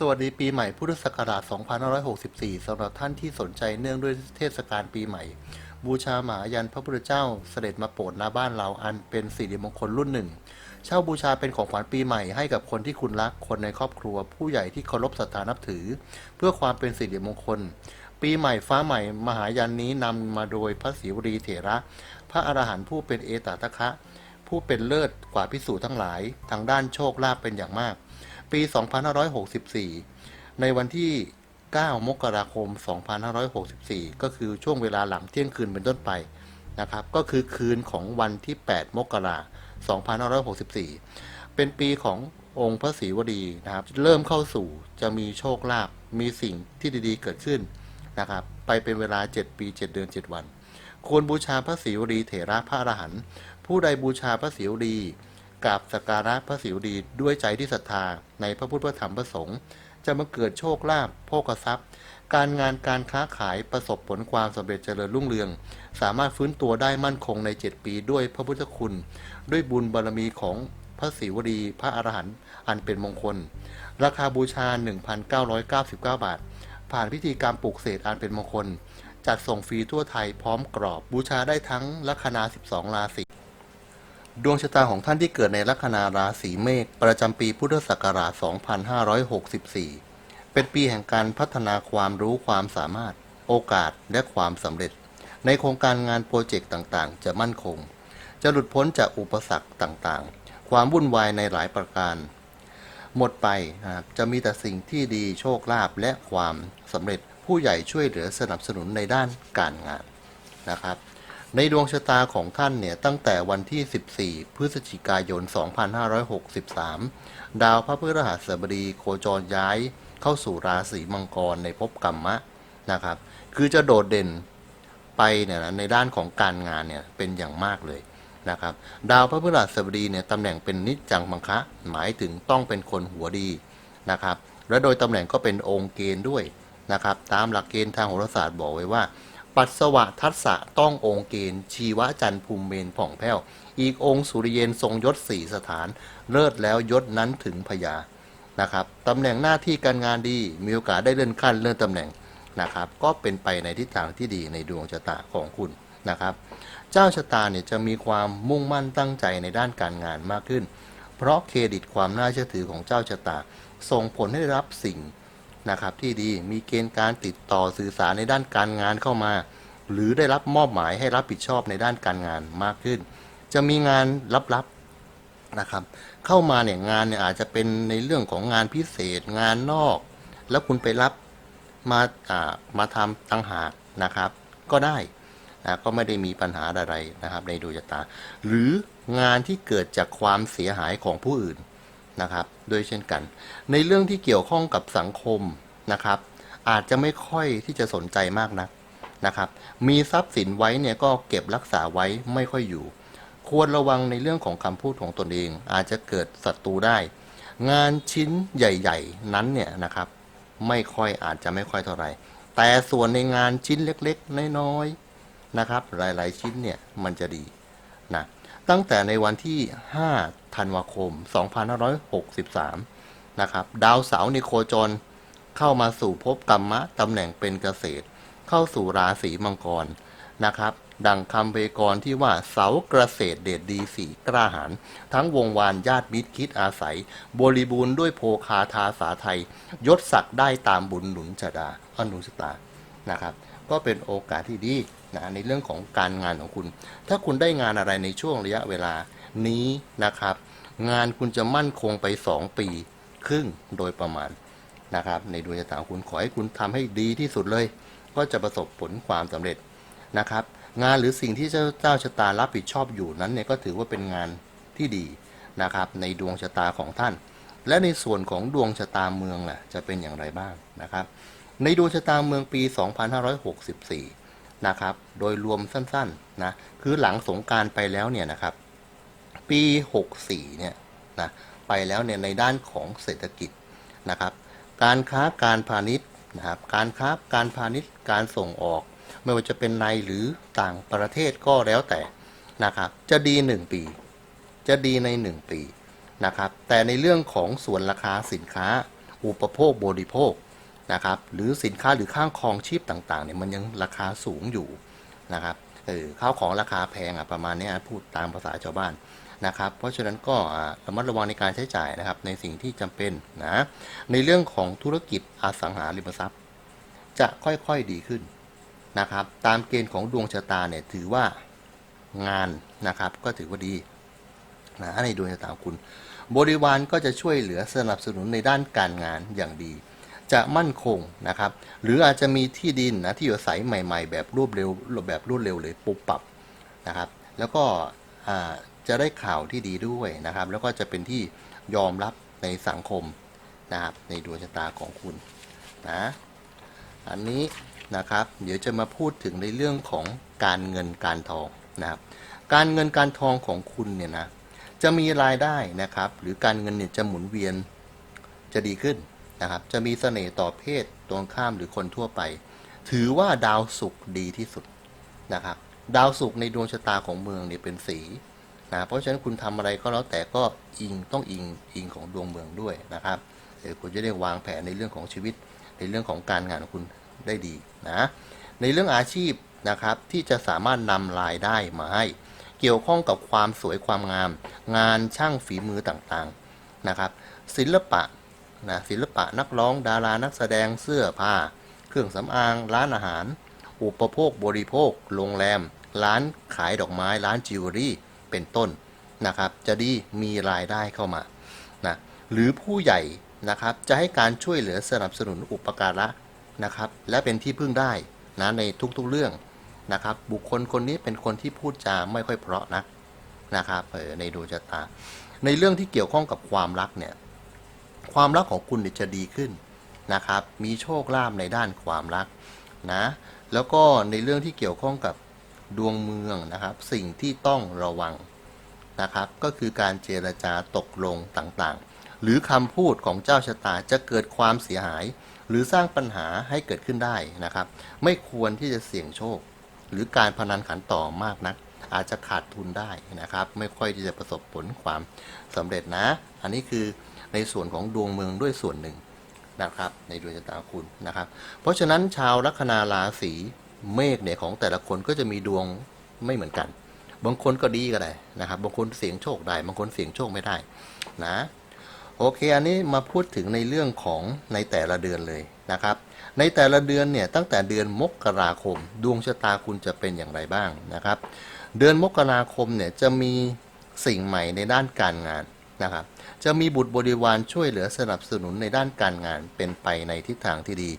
สวัสดีปีใหม่พุทธศักราช 2564 สำหรับท่านที่สนใจเนื่องด้วยเทศกาลปีใหม่ บูชาหมายันพระพุทธเจ้าเสด็จมาโปรดณบ้านเราอันเป็นสิริมงคลรุ่นหนึ่ง เช่าบูชาเป็นของขวัญปีใหม่ให้กับคนที่คุณรัก คนในครอบครัว ผู้ใหญ่ที่เคารพศรัทธานับถือ เพื่อความเป็นสิริมงคล ปีใหม่ฟ้าใหม่ มหายันนี้นำมาโดยพระศรีวรีเถระ พระอรหันต์ผู้เป็นเอตตะคะ ผู้เป็นเลิศกว่าพิสูจน์ทั้งหลาย ทางด้านโชคลาภเป็นอย่างมาก ปี 2564 ในวันที่ 9 มกราคม 2564 ก็คือช่วงเวลาหลังเที่ยงคืนเป็นต้นไปนะครับ ก็คือคืนของวันที่ 8 มกราคม 2564 เป็นปีขององค์พระศรีวดีนะครับ เริ่มเข้าสู่จะมีโชคลาภมีสิ่งที่ดีๆเกิดขึ้นนะครับ ไปเป็นเวลา 7 ปี 7 เดือน 7 วัน ควรบูชาพระศรีวดีเถระพระอรหันต์ผู้ใดบูชาพระศรีวดี กราบสักการะพระศรีวดีด้วยใจที่ศรัทธาในพระพุทธพระธรรมพระสงฆ์จะมาเกิดโชคลาภโภคทรัพย์ การงานการค้าขายประสบผลความสำเร็จเจริญรุ่งเรือง สามารถฟื้นตัวได้มั่นคงใน 7 ปีด้วยพระพุทธคุณ ด้วยบุญบารมีของพระศรีวดีพระอรหันต์อันเป็นมงคล ราคาบูชา 1,999 บาท ผ่านพิธีกรรมปลูกเสกอันเป็นมงคล จัดส่งฟรีทั่วไทยพร้อมกรอบบูชาได้ทั้งลัคนา 12 ราศี ดวงชะตาของท่านที่เกิดในลัคนาราศีเมษประจำปีพุทธศักราช 2564 เป็นปีแห่งการพัฒนาความรู้ความสามารถ โอกาสและความสำเร็จ ในโครงการงานโปรเจกต์ต่างๆ จะมั่นคง จะหลุดพ้นจากอุปสรรคต่างๆ ความวุ่นวายในหลายประการ หมดไปจะมีแต่สิ่งที่ดีโชคลาภและความสำเร็จผู้ใหญ่ช่วยเหลือสนับสนุนในด้านการงานนะครับ ในดวงชะตาของท่านเนี่ยตั้งแต่วันที่ 14 พฤศจิกายน 2563 ดาวพระพฤหัสบดีโคจรย้ายเข้าสู่ราศีมังกรในภพกรรมะนะครับ คือจะโดดเด่นไปเนี่ยนะในด้านของการงานเนี่ยเป็นอย่างมากเลยนะครับ ดาวพระพฤหัสบดีเนี่ยตำแหน่งเป็นนิจจังมังคะ หมายถึงต้องเป็นคนหัวดีนะครับ และโดยตำแหน่งก็เป็นองค์เกณฑ์ด้วยนะครับ ตามหลักเกณฑ์ทางโหราศาสตร์บอกไว้ว่า ปัสสวะทัสสะต้ององค์เกณฑ์ชีวจันทร์ภูมิเมนผ่องแผ้ว อีกองค์สุริเยนทรงยศสี่สถาน เลิศแล้วยศนั้นถึงพญานะครับตำแหน่งหน้าที่การงานดีมีโอกาสได้เลื่อนขั้นเลื่อนตำแหน่งนะครับก็เป็นไปในทิศทางที่ดีในดวงชะตาของคุณนะครับ เจ้าชะตาเนี่ยจะมีความมุ่งมั่นตั้งใจในด้านการงานมากขึ้น เพราะเครดิตความน่าเชื่อถือของเจ้าชะตาส่งผลให้ได้รับสิ่ง นะครับที่ดีมีเกณฑ์การติดต่อสื่อสารในด้านการงานเข้ามา หรือได้รับมอบหมายให้รับผิดชอบในด้านการงานมากขึ้น จะมีงานลับๆนะครับ เข้ามาเนี่ยงานเนี่ยอาจจะเป็นในเรื่องของงานพิเศษ งานนอก แล้วคุณไปรับมาอ่ามาทำต่างหากนะครับ ก็ได้นะก็ไม่ได้มีปัญหาอะไรนะครับในดวงชะตา หรืองานที่เกิดจากความเสียหายของผู้อื่น นะครับโดยเช่นกัน ในเรื่องที่เกี่ยวข้องกับสังคมนะครับ อาจจะไม่ค่อยที่จะสนใจมากนักนะครับ มีทรัพย์สินไว้เนี่ยก็เก็บรักษาไว้ไม่ค่อยอยู่ ควรระวังในเรื่องของคำพูดของตนเอง อาจจะเกิดศัตรูได้ งานชิ้นใหญ่ ๆ นั้นเนี่ยนะครับ ไม่ค่อยอาจจะไม่ค่อยเท่าไหร่แต่ส่วนในงานชิ้นเล็กๆ น้อยๆนะครับ หลายๆชิ้นเนี่ยมันจะดี นะตั้งแต่ในวันที่ 5 ธันวาคม 2563 นะครับ ดาวเสาร์ในโคจรเข้ามาสู่ภพกรรมะตำแหน่งเป็นเกษตร เข้าสู่ราศีมังกรนะครับ ดังคำเพยกรที่ว่าเสาเกษตรเดชดีสีกล้าหาญทั้งวงวานญาติมิตรคิดอาศัย บริบูรณ์ด้วยโภคาทาสาไทย ยศศักดิ์ได้ตามบุญหนุนชะดาอนุชตา นะครับ ก็เป็นโอกาสที่ดีนะในเรื่องของการงานของคุณ ถ้าคุณได้งานอะไรในช่วงระยะเวลานี้นะครับ งานคุณจะมั่นคงไป 2 ปีครึ่งโดยประมาณนะครับ ในดวงชะตาของคุณขอให้คุณทำให้ดีที่สุดเลย ก็จะประสบผลความสำเร็จนะครับ งานหรือสิ่งที่เจ้าเจ้าชะตารับผิดชอบอยู่นั้นเนี่ยก็ถือว่าเป็นงานที่ดีนะครับ ในดวงชะตาของท่าน และในส่วนของดวงชะตาเมืองล่ะจะเป็นอย่างไรบ้างนะครับ ในดวงชะตาเมืองปี 2564 นะครับ โดยรวมสั้นๆ นะ คือหลังสงกรารไปแล้วเนี่ยนะครับ ปี 64 เนี่ยนะ ไปแล้วเนี่ยในด้านของเศรษฐกิจนะครับ การค้าการพาณิชย์นะครับ การค้าการพาณิชย์ การส่งออก ไม่ว่าจะเป็นในหรือต่างประเทศก็แล้วแต่นะครับ จะดี 1 ปี จะดีใน 1 ปีนะครับ แต่ในเรื่องของส่วนราคาสินค้า อุปโภคบริโภค นะครับหรือสินค้าหรือข้างครองชีพต่างๆเนี่ยมันยังราคาสูงอยู่นะครับเออข้าวของราคาแพงอะประมาณเนี้ยพูดตามภาษาชาวบ้านนะครับ เพราะฉะนั้นก็ระมัดระวังในการใช้จ่ายนะครับในสิ่งที่จำเป็นนะในเรื่องของธุรกิจอสังหาริมทรัพย์ จะค่อยๆดีขึ้นนะครับ ตามเกณฑ์ของดวงชะตาเนี่ยถือว่างานนะครับก็ถือว่าดีนะในดวงชะตาของคุณ บริวารก็จะช่วยเหลือสนับสนุนในด้านการงานอย่างดี จะมั่นคงนะครับ หรืออาจจะมีที่ดินนะที่อยู่อาศัยใหม่ ๆ แบบรวดเร็วแบบรวดเร็วเลยปุบปับนะครับ แล้วก็จะได้ข่าวที่ดีด้วยนะครับ แล้วก็จะเป็นที่ยอมรับในสังคมนะครับในดวงชะตาของคุณนะอันนี้นะครับเดี๋ยวจะมาพูดถึงในเรื่องของการเงินการทองนะครับ การเงินการทองของคุณเนี่ยนะจะมีรายได้นะครับ หรือการเงินเนี่ยจะหมุนเวียนจะดีขึ้น นะครับ จะมีเสน่ห์ต่อเพศตรงข้ามหรือคนทั่วไป ถือว่าดาวศุกร์ดีที่สุดนะครับ ดาวศุกร์ในดวงชะตาของเมืองเนี่ยเป็นสีนะเพราะฉะนั้นคุณทำอะไรก็แล้วแต่ก็อิงต้องอิงอิงของดวงเมืองด้วยนะครับเดี๋ยวคุณจะได้วางแผนในเรื่องของชีวิต ในเรื่องของการงานของคุณได้ดีนะในเรื่องอาชีพนะครับที่จะสามารถนำรายได้มาให้ เกี่ยวข้องกับความสวยความงาม งานช่างฝีมือต่างๆนะครับ ศิลปะ นะศิลปะนักร้องดารานักแสดงเสื้อผ้า เครื่องสำอาง ร้านอาหาร อุปโภคบริโภค โรงแรม ร้านขายดอกไม้ ร้านจิวเวลรี่ เป็นต้นนะครับ จะดีมีรายได้เข้ามานะหรือผู้ใหญ่นะครับจะให้การช่วยเหลือสนับสนุนอุปการะนะครับ และเป็นที่พึ่งได้นะในทุกๆเรื่องนะครับ บุคคลคนนี้เป็นคนที่พูดจาไม่ค่อยเพราะนะนะครับในดวงชะตา ในเรื่องที่เกี่ยวข้องกับความรักเนี่ย ความรักของคุณจะดีขึ้นนะครับ มีโชคลาภในด้านความรักนะ แล้วก็ในเรื่องที่เกี่ยวข้องกับดวงเมืองนะครับ สิ่งที่ต้องระวังนะครับ ก็คือการเจรจาตกลงต่างๆ หรือคำพูดของเจ้าชะตาจะเกิดความเสียหาย หรือสร้างปัญหาให้เกิดขึ้นได้นะครับ ไม่ควรที่จะเสี่ยงโชค หรือการพนันขันต่อมากนัก อาจจะขาดทุนได้นะครับ ไม่ค่อยที่จะประสบผลความสำเร็จนะ อันนี้คือ ในส่วนของดวงเมืองด้วยส่วนหนึ่งนะครับ ในดวงชะตาคุณนะครับ เพราะฉะนั้นชาวลัคนาราศีเมษเนี่ยของแต่ละคนก็จะมีดวงไม่เหมือนกัน บางคนก็ดีก็ได้นะครับ บางคนเสียงโชคได้ บางคนเสียงโชคไม่ได้นะโอเค อันนี้มาพูดถึงในเรื่องของในแต่ละเดือนเลยนะครับ ในแต่ละเดือนเนี่ยตั้งแต่เดือนมกราคม ดวงชะตาคุณจะเป็นอย่างไรบ้างนะครับ เดือนมกราคมเนี่ยจะมีสิ่งใหม่ในด้านการงาน นะครับจะมีบุตรบริวารช่วยเหลือสนับสนุนในด้านการงานเป็นไปในทิศทางที่ดี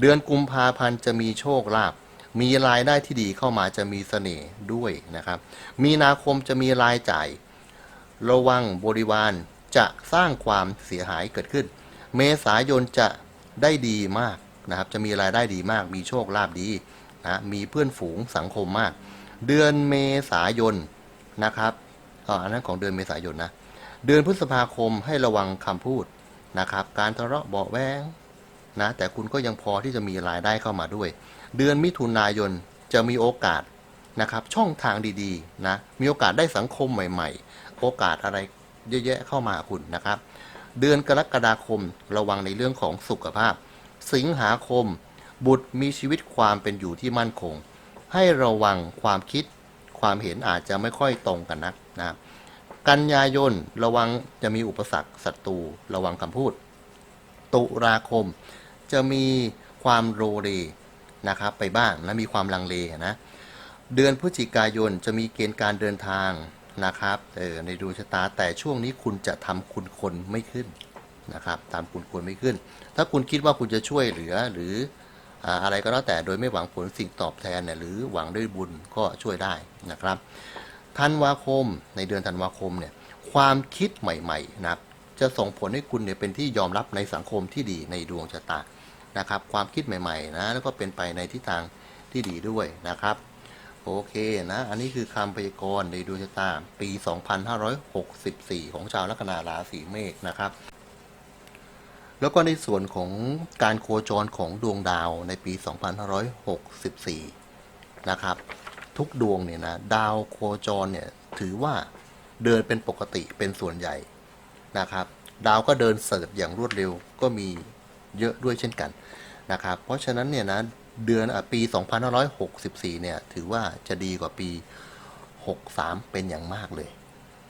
เดือนกุมภาพันธ์จะมีโชคลาภมีรายได้ที่ดีเข้ามาจะมีเสน่ห์ด้วยนะครับ มีนาคมจะมีรายจ่าย ระวังบริวารจะสร้างความเสียหายเกิดขึ้น เมษายนจะได้ดีมากนะครับ จะมีรายได้ดีมาก มีโชคลาภดีนะมีเพื่อนฝูงสังคมมาก เดือนเมษายนนะครับอ่าอันนั้นของเดือนเมษายนนะ เดือนพฤษภาคมให้ระวังคำพูดนะครับ การทะเลาะเบาแวงนะแต่คุณก็ยังพอที่จะมีรายได้เข้ามาด้วย เดือนมิถุนายนจะมีโอกาสนะครับ ช่องทางดีๆนะมีโอกาสได้สังคมใหม่ ๆ โอกาสอะไรเยอะแยะเข้ามาคุณนะครับ เดือนกรกฎาคมระวังในเรื่องของสุขภาพ สิงหาคม บุตรมีชีวิตความเป็นอยู่ที่มั่นคง ให้ระวังความคิดความเห็นอาจจะไม่ค่อยตรงกันนักนะ กันยายนระวังจะมีอุปสรรคศัตรูระวังคำพูด ตุลาคม จะมีความโรเรนะครับไปบ้างและมีความลังเลนะเดือนพฤศจิกายนจะมีเกณฑ์การเดินทางนะครับเออในดวงชะตาแต่ช่วงนี้คุณจะทำคุณคนไม่ขึ้นนะครับตามคุณควรไม่ขึ้น ถ้าคุณคิดว่าคุณจะช่วยเหลือหรืออ่าอะไรก็แล้วแต่โดยไม่หวังผลสิ่งตอบแทนเนี่ยหรือหวังด้วยบุญก็ช่วยได้นะครับ ธันวาคม ในเดือนธันวาคมเนี่ยความคิดใหม่ๆนะจะส่งผลให้คุณเนี่ยเป็นที่ยอมรับในสังคมที่ดีในดวงชะตานะครับ ความคิดใหม่ๆนะแล้วก็เป็นไปในทิศทางที่ดีด้วยนะครับ โอเคนะ อันนี้คือคำพยากรณ์ในดวงชะตาปี 2564 ของชาวลัคนาราศีเมษนะครับแล้วก็ในส่วนของการโคจรของดวงดาวในปี 2564 นะครับ ทุกดวงเนี่ยนะดาวโคจรเนี่ยถือว่าเดินเป็นปกติเป็นส่วนใหญ่นะครับ ดาวก็เดินเสิร์ชอย่างรวดเร็วก็มีเยอะด้วยเช่นกันนะครับ เพราะฉะนั้นเนี่ยนะเดือนอะปี 2564 เนี่ยถือว่าจะดีกว่าปี 63 เป็นอย่างมากเลย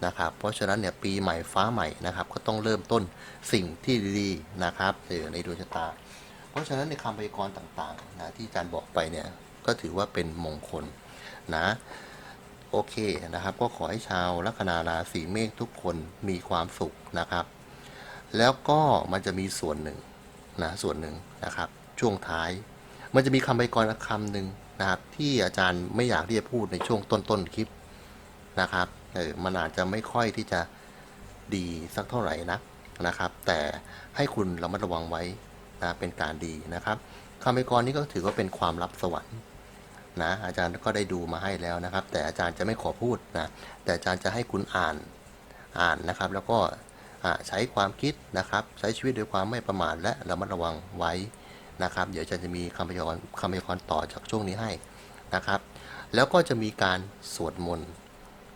นะครับ เพราะฉะนั้นเนี่ยปีใหม่ฟ้าใหม่นะครับ ก็ต้องเริ่มต้นสิ่งที่ดีๆนะครับในดวงชะตา เพราะฉะนั้นในคำพยากรณ์ต่างๆนะที่อาจารย์บอกไปเนี่ยก็ถือว่าเป็นมงคล นะโอเคนะครับ ก็ขอให้ชาวลัคนาราศีเมษทุกคนมีความสุขนะครับ แล้วก็มันจะมีส่วนหนึ่งนะส่วนหนึ่งนะครับ ช่วงท้าย มันจะมีคำพยากรณ์คำหนึ่งนะครับที่อาจารย์ไม่อยากที่จะพูดในช่วงต้นๆคลิปนะครับเออมันอาจจะไม่ค่อยที่จะดีสักเท่าไหร่นักนะครับ แต่ให้คุณระมัดระวังไว้นะเป็นการดีนะครับคำพยากรณ์นี้ก็ถือว่าเป็นความลับสวรรค์ นะอาจารย์ก็ได้ดูมาให้แล้วนะครับ แต่อาจารย์จะไม่ขอพูดนะแต่อาจารย์จะให้คุณอ่านอ่านนะครับ แล้วก็ใช้ความคิดนะครับ ใช้ชีวิตด้วยความไม่ประมาทและระมัดระวังไว้นะครับ เดี๋ยวอาจารย์จะมีคำพยากรณ์คำพยากรณ์ต่อจากช่วงนี้ให้นะครับ แล้วก็จะมีการสวดมนต์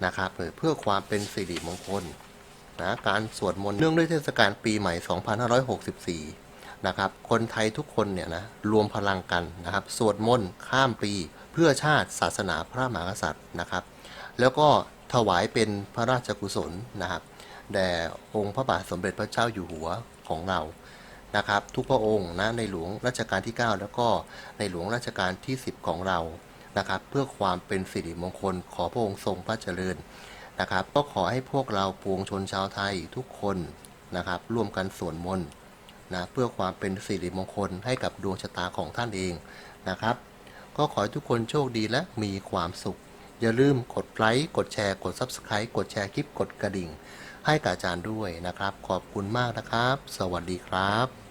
นะครับเพื่อความเป็นสิริมงคลนะการสวดมนต์เนื่องด้วยเทศกาลปีใหม่ 2564 นะครับ คนไทยทุกคนเนี่ยนะรวมพลังกันนะครับ สวดมนต์ข้ามปี เพื่อชาติศาสนาพระมหากษัตริย์นะครับ แล้วก็ถวายเป็นพระราชกุศลนะครับแด่องค์พระบาทสมเด็จพระเจ้าอยู่หัวของเรานะครับ ทุกพระองค์นะในหลวงรัชกาลที่ 9 แล้วก็ในหลวงรัชกาลที่ 10 ของเรานะครับ เพื่อความเป็นสิริมงคลขอพระองค์ทรงพระเจริญนะครับ ก็ขอให้พวกเราปวงชนชาวไทยทุกคนนะครับ ร่วมกันสวดมนต์นะเพื่อความเป็นสิริมงคลให้กับดวงชะตาของท่านเองนะครับ ก็ขอให้ทุกคนโชคดีและมีความสุข อย่าลืมกดไลค์กดแชร์กด Subscribe กดแชร์คลิปกดกระดิ่ง ให้กับอาจารย์ด้วยนะครับ ขอบคุณมากนะครับ สวัสดีครับ